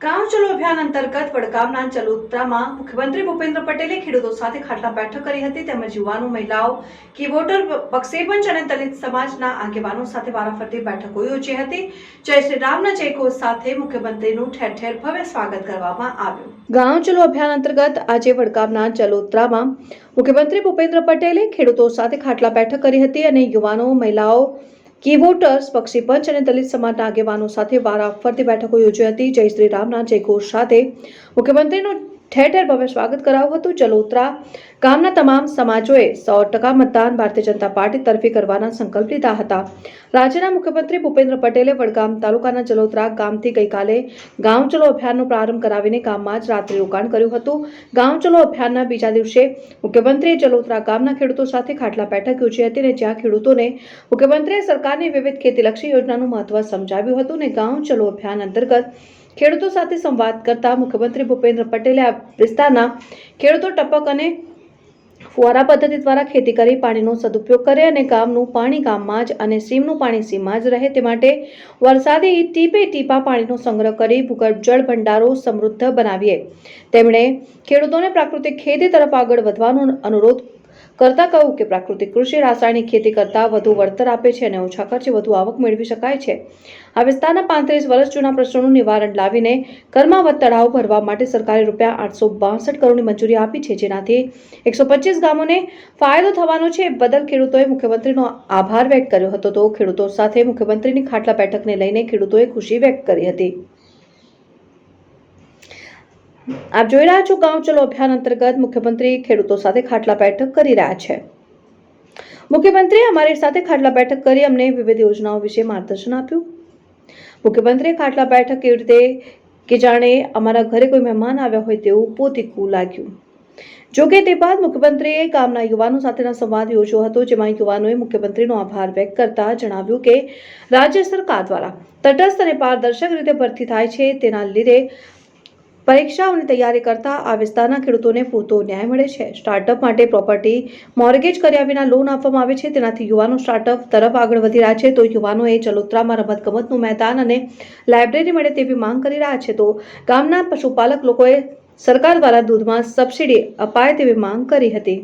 ગાંવ ચલો અભિયાન અંતર્ગત વડગામના ચલોત્રામાં મુખ્યમંત્રી ભૂપેન્દ્ર પટેલે ખેડૂતો સાથે ખાટલા બેઠક કરી હતી. તેમજ યુવાનો, મહિલાઓ કીબોર્ડર બક્ષેપંચ અને દલિત સમાજના આગેવાનો સાથે વારાફરતી બેઠકો યોજી હતી. જય શ્રી રામના જયઘોષ સાથે મુખ્યમંત્રીનું ઠેર ઠેર ભવ્ય સ્વાગત કરવામાં આવ્યું. ગાંવ ચલો અભિયાન અંતર્ગત આજે વડગામના ચલોત્રામાં મુખ્યમંત્રી ભૂપેન્દ્ર પટેલે ખેડૂતો સાથે ખાટલા બેઠક કરી હતી અને યુવાનો, મહિલાઓ કી વોટર્સ, પક્ષી પંચ અને દલિત સમાજના આગેવાનો સાથે વારાફરતી બેઠકો યોજી હતી. જય શ્રી રામના જયઘોષ સાથે મુખ્યમંત્રીનું ઠેર ઠેર ભવ્ય સ્વાગત કરાવ્યું હતું. ચલોત્રા ગામના તમામ સમાજોએ સો ટકા મતદાન ભારતીય જનતા પાર્ટી તરફી કરવાના સંકલ્પ લીધા હતા. રાજ્યના મુખ્યમંત્રી ભૂપેન્દ્ર પટેલે વડગામ તાલુકાના ચલોત્રા ગામથી ગઈકાલે ગામ ચલો અભિયાનનો પ્રારંભ કરાવીને ગામમાં જ રાત્રિ રોકાણ કર્યું હતું. ગામ ચલો અભિયાનના બીજા દિવસે મુખ્યમંત્રીએ ચલોત્રા ગામના ખેડૂતો સાથે ખાટલા બેઠક યોજી હતી અને જ્યાં ખેડૂતોને મુખ્યમંત્રીએ સરકારની વિવિધ ખેતીલક્ષી યોજનાનું મહત્વ સમજાવ્યું હતું અને ગામ ચલો અભિયાન અંતર્ગત ખેડૂતો સાથે સંવાદ કરતા મુખ્યમંત્રી ભૂપેન્દ્ર પટેલે આ વિસ્તારના ખેડૂતો ટપક અને ફુવારા પદ્ધતિ દ્વારા ખેતી કરી પાણીનો સદુપયોગ કરે અને ગામનું પાણી ગામમાં જ અને સીમનું પાણી સીમમાં જ રહે તે માટે વરસાદી ટીપે ટીપા પાણીનો સંગ્રહ કરી ભૂગર્ભ જળ ભંડારો સમૃદ્ધ બનાવીએ. તેમણે ખેડૂતોને પ્રાકૃતિક ખેતી તરફ આગળ વધવાનો અનુરોધ કરતા કહ્યું કે પ્રાકૃતિક કૃષિ રાસાયણિક ખેતી કરતાં વધુ વળતર આપે છે અને ઓછા ખર્ચે વધુ આવક મેળવી શકાય છે. આ વિસ્તારના પાંત્રીસ વર્ષ જૂના પ્રશ્નોનું નિવારણ લાવીને કર્માવત તળાવ ભરવા માટે સરકારે રૂપિયા આઠસો બાસઠ કરોડની મંજૂરી આપી છે, જેનાથી એકસો પચીસ ગામોને ફાયદો થવાનો છે. બદલ ખેડૂતોએ મુખ્યમંત્રીનો આભાર વ્યક્ત કર્યો હતો. તો ખેડૂતો સાથે મુખ્યમંત્રીની ખાટલા બેઠકને લઈને ખેડૂતોએ ખુશી વ્યક્ત કરી હતી. આપ જોઈ રહ્યા છો ગાંવ ચલો અભિયાન અંતર્ગત મુખ્યમંત્રી ખેડૂતો સાથે ખાટલા બેઠક કરી રહ્યા છે. મુખ્યમંત્રીએ અમારી સાથે ખાટલા બેઠક કરી અમને વિવિધ યોજનાઓ વિશે માર્ગદર્શન આપ્યું. મુખ્યમંત્રીએ ખાટલા બેઠક કેવી રીતે કે જાણે અમારા ઘરે કોઈ મહેમાન આવ્યા હોય તેવું પોતીકું લાગ્યું. જો તે બાદ મુખ્યમંત્રીએ ગામના યુવાનો સાથેના સંવાદ યોજ્યો હતો, જેમાં યુવાનોએ મુખ્યમંત્રીનો આભાર વ્યક્ત કરતા જણાવ્યું કે રાજ્ય સરકાર દ્વારા તટસ્થ અને પારદર્શક રીતે ભરતી થાય છે, તેના લીધે પરીક્ષાઓની તૈયારી કરતા આ વિસ્તારના ખેડૂતોને પૂરતો ન્યાય મળે છે. સ્ટાર્ટઅપ માટે પ્રોપર્ટી મોર્ગેજ કર્યા વિના લોન આપવામાં આવે છે. તેનાથી યુવાનો સ્ટાર્ટઅપ તરફ આગળ વધી રહ્યા છે. તો યુવાનોએ ચલોત્રામાં રમતગમતનું મેદાન અને લાઇબ્રેરી મળે તેવી માંગ કરી રહ્યા છે. તો ગામના પશુપાલક લોકોએ સરકાર દ્વારા દૂધમાં સબસિડી અપાય તેવી માંગ કરી હતી.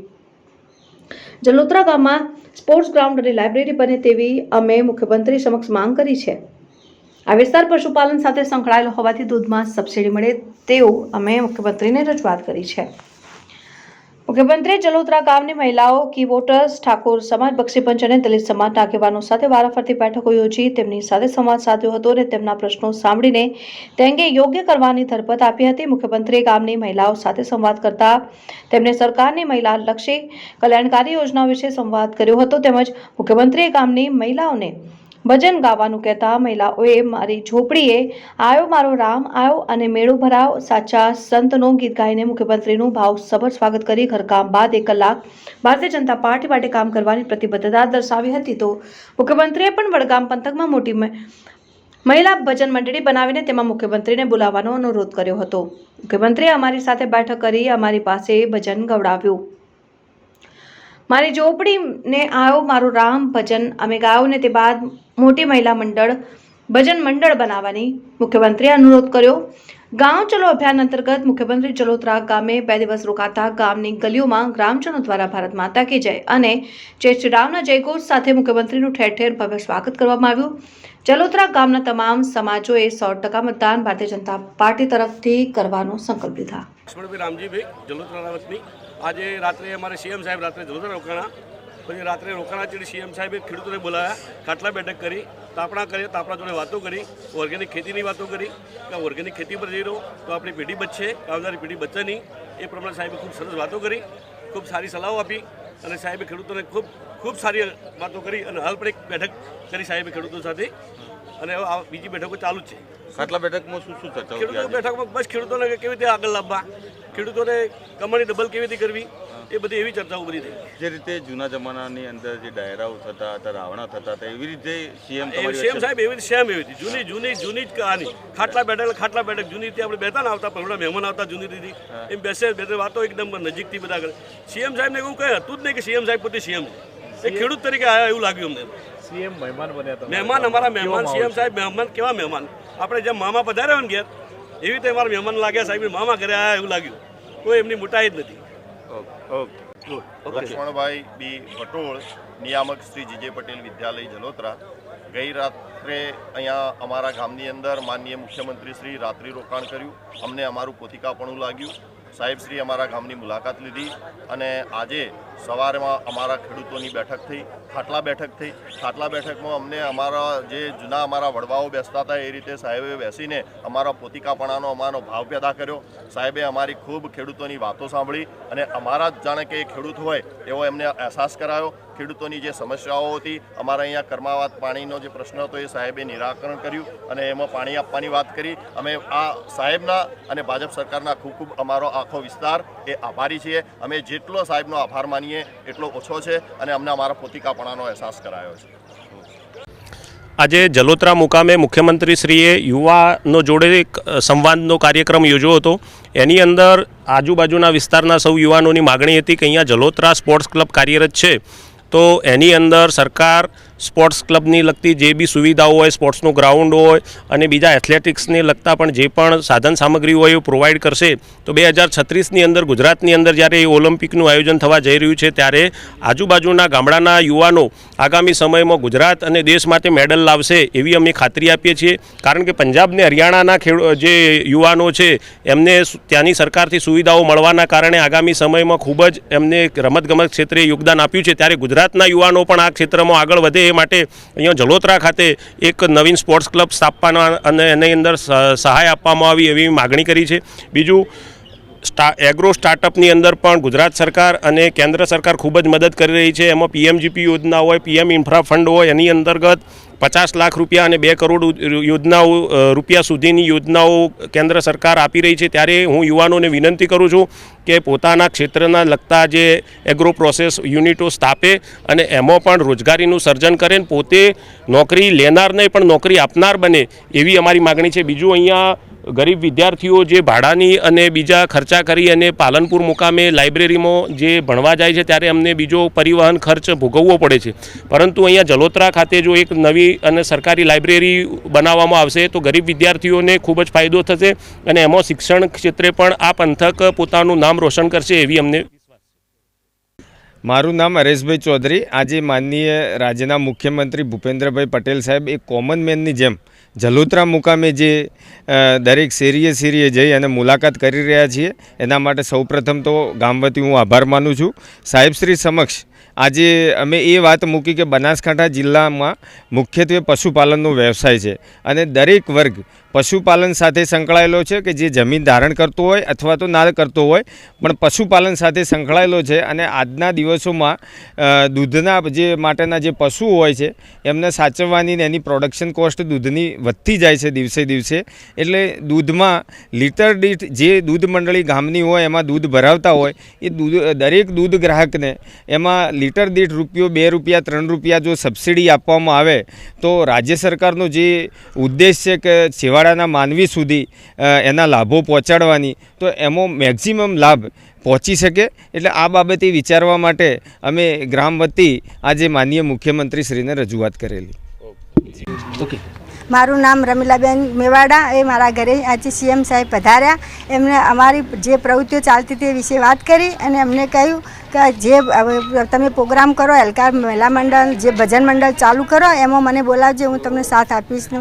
જલોત્રા ગામમાં સ્પોર્ટ્સ ગ્રાઉન્ડ અને લાઇબ્રેરી બને તેવી અમે મુખ્યમંત્રી સમક્ષ માંગ કરી છે. આ વિસ્તાર પશુપાલન સાથે સંકળાયેલો હોવાથી દૂધમાં સબસિડી મળે તેવું અમે મુખ્યમંત્રીને રજૂઆત કરી છે. મુખ્યમંત્રીએ જલોત્રા ગામની મહિલાઓ કી વોટર્સ, ઠાકોર સમાજ બક્ષીપંચ અને દલિત સમાજના આગેવાનો સાથે વારાફરતી બેઠકો યોજી તેમની સાથે સંવાદ સાધ્યો હતો અને તેમના પ્રશ્નો સાંભળીને તે અંગે યોગ્ય કરવાની ધરપત આપી હતી. મુખ્યમંત્રીએ ગામની મહિલાઓ સાથે સંવાદ કરતા તેમને સરકારની મહિલા લક્ષી કલ્યાણકારી યોજનાઓ વિશે સંવાદ કર્યો હતો. તેમજ મુખ્યમંત્રીએ ગામની મહિલાઓને ભજન ગાવાનું કહેતા મહિલાઓએ મારી ઝોપડીએ, આયો મારો રામ, આયો અને મેળો ભરાવ. સાચા સંતનો ગીત ગાઈને મુખ્યમંત્રીનું ભાવસભર સ્વાગત કરી ઘરકામ બાદ એક કલાક ભારતીય જનતા પાર્ટી માટે કામ કરવાની પ્રતિબદ્ધતા દર્શાવી હતી. તો મુખ્યમંત્રીએ પણ વડગામ પંથકમાં મોટી મહિલા ભજન મંડળી બનાવીને તેમાં મુખ્યમંત્રીને બોલાવવાનો અનુરોધ કર્યો હતો. મુખ્યમંત્રીએ અમારી સાથે બેઠક કરી અમારી પાસે ભજન ગવડાવ્યું. મારી ઝોપડીને આવ્યો મારું રામ, ભજન અમે ગાયું ને તે બાદ મોટી મહિલા મંડળ, ભજન મંડળ બનાવવાની મુખ્યમંત્રીએ અનુરોધ કર્યો. ગાંવ ચલો અભિયાન અંતર્ગત મુખ્યમંત્રી ચલોત્રા ગામે બે દિવસ રોકાતા ગામની ગલીઓમાં ગ્રામજનો દ્વારા ભારત માતા કી જય અને જય શ્રીરામના જયઘોષ સાથે મુખ્યમંત્રીનું ઠેર ઠેર ભવ્ય સ્વાગત કરવામાં આવ્યું. ચલોત્રા ગામના તમામ સમાજોએ સો ટકા મતદાન ભારતીય જનતા પાર્ટી તરફથી કરવાનો સંકલ્પ લીધા. રામજીભાઈ આજે રાત્રે અમારે સીએમ સાહેબ રાત્રે જલોત્રા રોકાણા. પછી રાત્રે રોકાણા ચડી સીએમ સાહેબે ખેડૂતોને બોલાવ્યા ખાટલા બેઠક કરી તાપણા કરી તાપણા જોડે વાતો કરી ઓર્ગેનિક ખેતીની વાતો કરી કે ઓર્ગેનિક ખેતી પર જઈ રહો તો આપણી પેઢી બચશે આવનારી પેઢી બચશે નહીં. એ પ્રમાણે સાહેબે ખૂબ સરસ વાતો કરી ખૂબ સારી સલાહો આપી અને સાહેબે ખેડૂતોને ખૂબ ખૂબ સારી વાતો કરી અને હાલ પણ એક બેઠક કરી સાહેબે ખેડૂતો સાથે. અને આ બીજી બેઠકો ચાલુ જ છે. ખાટલા બેઠકમાં શું શું ચર્ચાઓ ખેડૂતો બેઠકમાં બસ ખેડૂતોને કેવી રીતે આગળ લાવવા. ખેડૂતોને કમાણી ડબલ કેવી રીતે કરવી? એ બધી એવી ચર્ચાઓ બધી થઈ. જે રીતે જૂના જમાનાની અંદર જે ડાયરાઓ થતા હતા રાવણા થતા હતા એવી રીતે સીએમ સેમ સાહેબ એવી રીતે સેમ એવી હતી. જૂની જૂની જૂની જ કહાની. ખાટલા બેઠક ખાટલા બેઠક જૂની રીતે આપણે બેતા ને આવતા પણ મહેમાન આવતા જૂની રીતે. એમ બેસે બે ત્રણ વાતો એકદમ નજીકથી બધા કરે. સીએમ સાહેબને એવું કહે હતું જ નહીં કે સીએમ સાહેબ પોતે સીએમ છે. એ ખેડૂત તરીકે આવ્યા એવું લાગ્યું અમને. સીએમ મહેમાન બન્યા મહેમાન અમારા મહેમાન સીએમ સાહેબ મહેમાન કેવા મહેમાન? આપણે જેમ મામા પધાર્યા હોય ને ઘેર એવી રીતે અમારા મહેમાન લાગ્યા સાહેબ મામા ઘરે આવ્યા એવું લાગ્યું. કોઈ એમની મોટાઈ જ નથી. ઓકે. લક્ષ્મણભાઈ બી ભટોળ નિયામક શ્રી જીજે પટેલ વિદ્યાલય જલોત્રા. ગઈ રાત્રે અહીંયા અમારા ગામની અંદર માનનીય મુખ્યમંત્રી શ્રી રાત્રિ રોકાણ કર્યું. અમને અમારું પોતિકાપણું લાગ્યું. સાહેબ શ્રી અમારા ગામની મુલાકાત લીધી અને આજે સવારમાં અમારા ખેડૂતોની બેઠક થઈ, ખાટલા બેઠક થઈ. ખાટલા બેઠકમાં અમને અમારા જે જૂના અમારા વડવાઓ બેસતા હતા એ રીતે સાહેબે બેસીને અમારા પોતિકાપણાનો અમારો ભાવ પેદા કર્યો. સાહેબે અમારી ખૂબ ખેડૂતોની વાતો સાંભળી અને અમારા જ જાણે કે ખેડૂત હોય એવો એમને અહેસાસ કરાયો. ખેડૂતોની જે સમસ્યાઓ હતી, અમારા અહીંયા કર્માવાત પાણીનો જે પ્રશ્ન હતો એ સાહેબે નિરાકરણ કર્યું અને એમાં પાણી આપવાની વાત કરી. અમે આ સાહેબના અને ભાજપ સરકારના ખૂબ ખૂબ અમારો આખો વિસ્તાર એ આભારી છીએ. અમે જેટલો સાહેબનો આભાર માનીએ, એટલો ઓછો છે અને અમને અમારા પોતિકાપણાનો અહેસાસ કરાયો છે. આજે જલોત્રા મુકામે મુખ્યમંત્રીશ્રીએ યુવાનો જોડે સંવાદનો કાર્યક્રમ યોજ્યો હતો. એની અંદર આજુબાજુના વિસ્તારના સૌ યુવાનોની માગણી હતી કે અહીંયા જલોત્રા સ્પોર્ટ્સ ક્લબ કાર્યરત છે. તો એની અંદર સરકાર સ્પોર્ટ્સ ક્લબની લગતી જે બી સુવિધાઓ હોય, સ્પોર્ટ્સનું ગ્રાઉન્ડ હોય અને બીજા એથ્લેટિક્સને લગતા પણ જે પણ સાધન સામગ્રી હોય એ પ્રોવાઈડ કરશે, તો બે હજાર છત્રીસની અંદર, ગુજરાતની અંદર જ્યારે એ ઓલિમ્પિકનું આયોજન થવા જઈ રહ્યું છે, ત્યારે આજુબાજુના ગામડાના યુવાનો આગામી સમયમાં ગુજરાત અને દેશ માટે મેડલ લાવશે એવી અમે ખાતરી આપીએ છીએ. કારણ કે પંજાબને હરિયાણાના ખેડૂ, જે યુવાનો છે, એમને ત્યાંની સરકારથી સુવિધાઓ મળવાના કારણે આગામી સમયમાં ખૂબ જ એમને રમતગમત ક્ષેત્રે યોગદાન આપ્યું છે. ત્યારે ગુજરાતના યુવાનો પણ આ ક્ષેત્રમાં આગળ વધે માટે અહીંયા જલોત્રા ખાતે એક નવીન સ્પોર્ટ્સ ક્લબ સ્થાપવાના અને એની અંદર સહાય આપવામાં આવી એવી માગણી કરી છે. બીજું, સ્ટા એગ્રો સ્ટાર્ટઅપની અંદર પણ ગુજરાત સરકાર અને કેન્દ્ર સરકાર ખૂબ જ મદદ કરી રહી છે. એમાં પીએમજીપી યોજના હોય પીએમ ઇન્ફ્રા ફંડ હોય, એની અંતર્ગત પચાસ લાખ રૂપિયા અને બે કરોડ યોજનાઓ રૂપિયા સુધીની યોજનાઓ કેન્દ્ર સરકાર આપી રહી છે. ત્યારે હું યુવાનોને વિનંતી કરું છું કે પોતાના ક્ષેત્રના લગતા જે એગ્રો પ્રોસેસ યુનિટો સ્થાપે અને એમાં પણ રોજગારીનું સર્જન કરે ને પોતે નોકરી લેનાર નહીં પણ નોકરી આપનાર બને, એવી અમારી માગણી છે. બીજું અહીંયા ગરીબ વિદ્યાર્થીઓ જે ભાડાની અને બીજા ખર્ચા કરી અને પાલનપુર મુકામે લાઇબ્રેરીમાં જે ભણવા જાય છે, ત્યારે અમને બીજો પરિવહન ખર્ચ ભોગવવો પડે છે. પરંતુ અહીંયા જલોત્રા ખાતે જો એક નવી અને સરકારી લાઇબ્રેરી બનાવવામાં આવશે, તો ગરીબ વિદ્યાર્થીઓને ખૂબ જ ફાયદો થશે અને એમાં શિક્ષણ ક્ષેત્રે પણ આ પંથક પોતાનું નામ રોશન કરશે એવી અમને મારું નામ હરેશભાઈ ચૌધરી. આજે માનનીય રાજ્યના મુખ્યમંત્રી ભૂપેન્દ્રભાઈ પટેલ સાહેબ એક કોમન મેનની જેમ જલોત્રા મુકામે જે દરેક શેરીએ શેરીએ જઈ અને મુલાકાત કરી રહ્યા છીએ. એના માટે સૌપ્રથમ તો ગામ વતી હું આભાર માનું છું. સાહેબશ્રી સમક્ષ આજે અમે એ વાત મૂકી કે બનાસકાંઠા જિલ્લામાં મુખ્યત્વે પશુપાલનનો વ્યવસાય છે અને દરેક વર્ગ પશુપાલન સાથે સંકળાયેલો છે કે જે જમીન ધારણ કરતો હોય અથવા તો ના કરતો હોય, પણ પશુપાલન સાથે સંકળાયેલો છે અને આજના દિવસોમાં દૂધના જે માટેના જે પશુઓ હોય છે, એમને સાચવવાની ને એની પ્રોડક્શન કોસ્ટ દૂધની વધતી જાય છે દિવસે દિવસે. એટલે દૂધમાં લીટર દીઠ જે દૂધ મંડળી ગામની હોય એમાં દૂધ ભરાવતા હોય, એ દૂધ, દરેક દૂધ ગ્રાહકને એમાં લીટર દીઠ રૂપિયો, બે રૂપિયા, ત્રણ રૂપિયા જો સબસિડી આપવામાં આવે, તો રાજ્ય સરકારનો જે ઉદ્દેશ છે કે છેવાડાના માનવી સુધી એના લાભો પહોંચાડવાની, તો એમાં મેક્ઝિમમ લાભ પહોંચી શકે. એટલે આ બાબતે વિચારવા માટે અમે ગ્રામ વતી આજે માનનીય મુખ્યમંત્રીશ્રીને રજૂઆત કરેલી. મારું નામ રમીલાબેન મેવાડા. એ મારા ઘરે આજે સીએમ સાહેબ પધાર્યા. એમને અમારી જે પ્રવૃત્તિઓ ચાલતી તે વિશે વાત કરી અને એમને કહ્યું કે જે તમે પ્રોગ્રામ કરો એલકાર મહિલા મંડળ, જે ભજન મંડળ ચાલુ કરો, એમાં મને બોલાવજો, હું તમને સાથ આપીશ. ને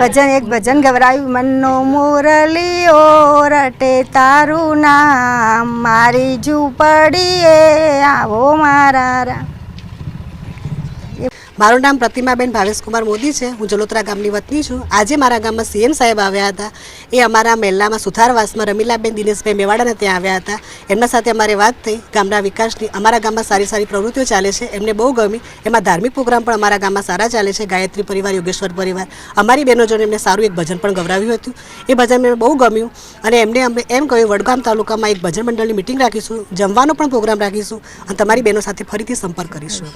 ભજન એક ભજન ગવરાયું મનનો મુરલીઓ રટે તારું નામ, મારી ઝૂંપડીએ, આવો મારા મારું નામ પ્રતિમાબેન ભાવેશકુમાર મોદી છે. હું જલોત્રા ગામની વતની છું. આજે મારા ગામમાં સીએમ સાહેબ આવ્યા હતા. એ અમારા મહેલામાં સુથારવાસમાં રમીલાબેન દિનેશભાઈ મેવાડાને ત્યાં આવ્યા હતા. એમના સાથે અમારે વાત થઈ. ગામના વિકાસની અમારા ગામમાં સારી સારી પ્રવૃત્તિઓ ચાલે છે. એમને બહુ ગમી. એમાં ધાર્મિક પ્રોગ્રામ પણ અમારા ગામમાં સારા ચાલે છે. ગાયત્રી પરિવાર, યોગેશ્વર પરિવાર. અમારી બહેનો જોને એમને સારું એક ભજન પણ ગવરાવ્યું હતું. એ ભજન મને બહુ ગમ્યું અને એમને અમે એમ કહ્યું, વડગામ તાલુકામાં એક ભજન મંડળની મિટિંગ રાખીશું. જમવાનો પણ પ્રોગ્રામ રાખીશું અને તમારી બહેનો સાથે ફરીથી સંપર્ક કરીશું.